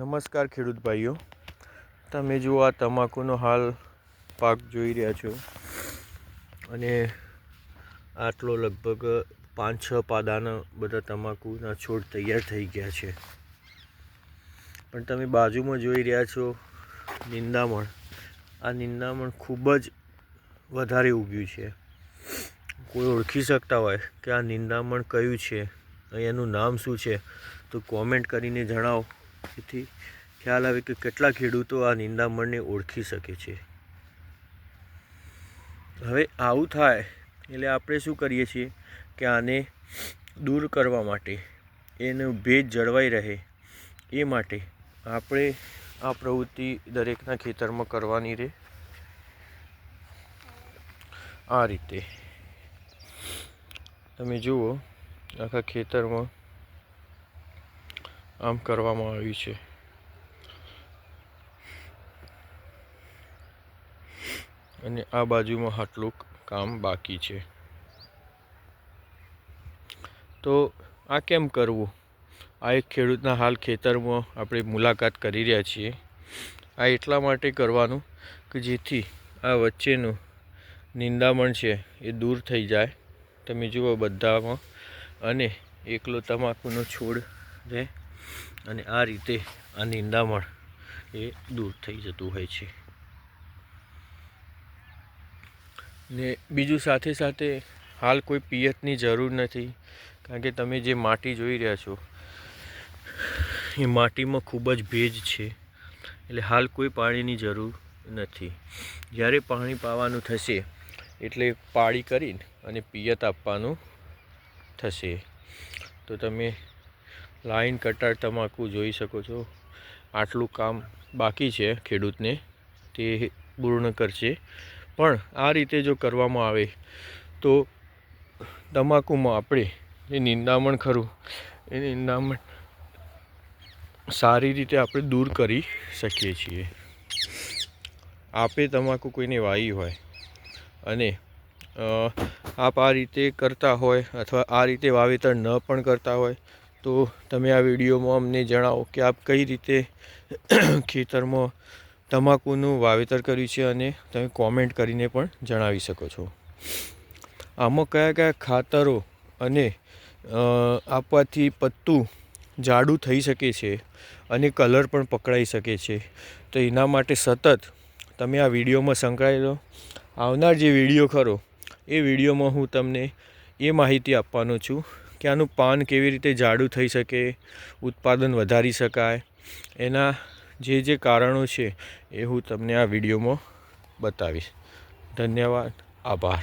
નમસ્કાર ખેડૂત ભાઈઓ. તમે જુઓ આ તમાકુનો હાલ પાક જોઈ રહ્યા છો. અને આટલો લગભગ પાંચ છ પાદાના બધા તમાકુના છોડ તૈયાર થઈ ગયા છે. પણ તમે બાજુમાં જોઈ રહ્યા છો નિંદામણ. આ નિંદામણ ખૂબ જ વધારે ઉગ્યું છે. કોઈ ઓળખી શકતા હોય કે આ નિંદામણ કયું છે? એનું નામ શું છે? તો કોમેન્ટ કરીને જણાવો. જેથી ખ્યાલ આવે કે કેટલા ખેડૂતો આ નિંદામણને ઓળખી શકે છે. હવે આવું થાય એટલે આપણે શું કરીએ છીએ કે આને દૂર કરવા માટે, એનો ભેજ જળવાઈ રહે એ માટે આપણે આ પ્રવૃત્તિ દરેકના ખેતરમાં કરવાની રહે આ રીતે. તમે જુઓ, આખા ખેતરમાં આમ કરવામાં આવ્યું છે. અને આ બાજુમાં આટલું કામ બાકી છે. તો આ કેમ કરવું? આ એક ખેડૂતના હાલ ખેતરમાં આપણે મુલાકાત કરી રહ્યા છીએ. આ એટલા માટે કરવાનું કે જેથી આ વચ્ચેનું નિંદામણ છે એ દૂર થઈ જાય. તમે જુઓ બધામાં અને એકલો તમાકુનો છોડ રહે અને આ રીતે આ નિંદામણ એ દૂર થઈ જતું હોય છે. ને બીજું સાથે સાથે હાલ કોઈ પિયતની જરૂર નથી, કારણ કે તમે જે માટી જોઈ રહ્યા છો, એ માટીમાં ખૂબ જ ભેજ છે, એટલે હાલ કોઈ પાણીની જરૂર નથી. જ્યારે પાણી પાવાનું થશે, એટલે પાળી કરીને અને પિયત આપવાનું થશે. તો તમે લાઈન કટાર તમાકુ જોઈ શકો છો. આટલું કામ બાકી છે ખેડૂતને. તે પૂર્ણ કરશે. પણ આ રીતે જો કરવામાં આવે તો તમાકુમાં આપણે જે નિંદામણ ખરું. એ નિંદામણ સારી રીતે આપણે દૂર કરી શકીએ છીએ. આપે તમાકુ કોઈને વાવી હોય અને આપ આ રીતે કરતા હોય અથવા આ રીતે વાવેતર ન પણ કરતા હોય તો તમે આ વિડીયોમાં અમને જણાવો કે આપ કઈ રીતે ખેતરમાં તમાકુનું વાવેતર કર્યું છે અને તમે કોમેન્ટ કરીને પણ જણાવી શકો છો. આમાં કયા કયા ખાતરો અને આપવાથી પત્તું જાડું થઈ શકે છે અને કલર પણ પકડાઈ શકે છે. તો એના માટે સતત તમે આ વિડીયોમાં સંકળાયેલો આવનાર જે વીડિયો ખરો, એ વિડીયોમાં હું તમને એ માહિતી આપવાનો છું. કે આનું પાન કેવી રીતે જાડું થઈ શકે, ઉત્પાદન વધારી શકાય, એના જે જે કારણો છે એ હું તમને આ વિડીયોમાં બતાવીશ. ધન્યવાદ. આભાર.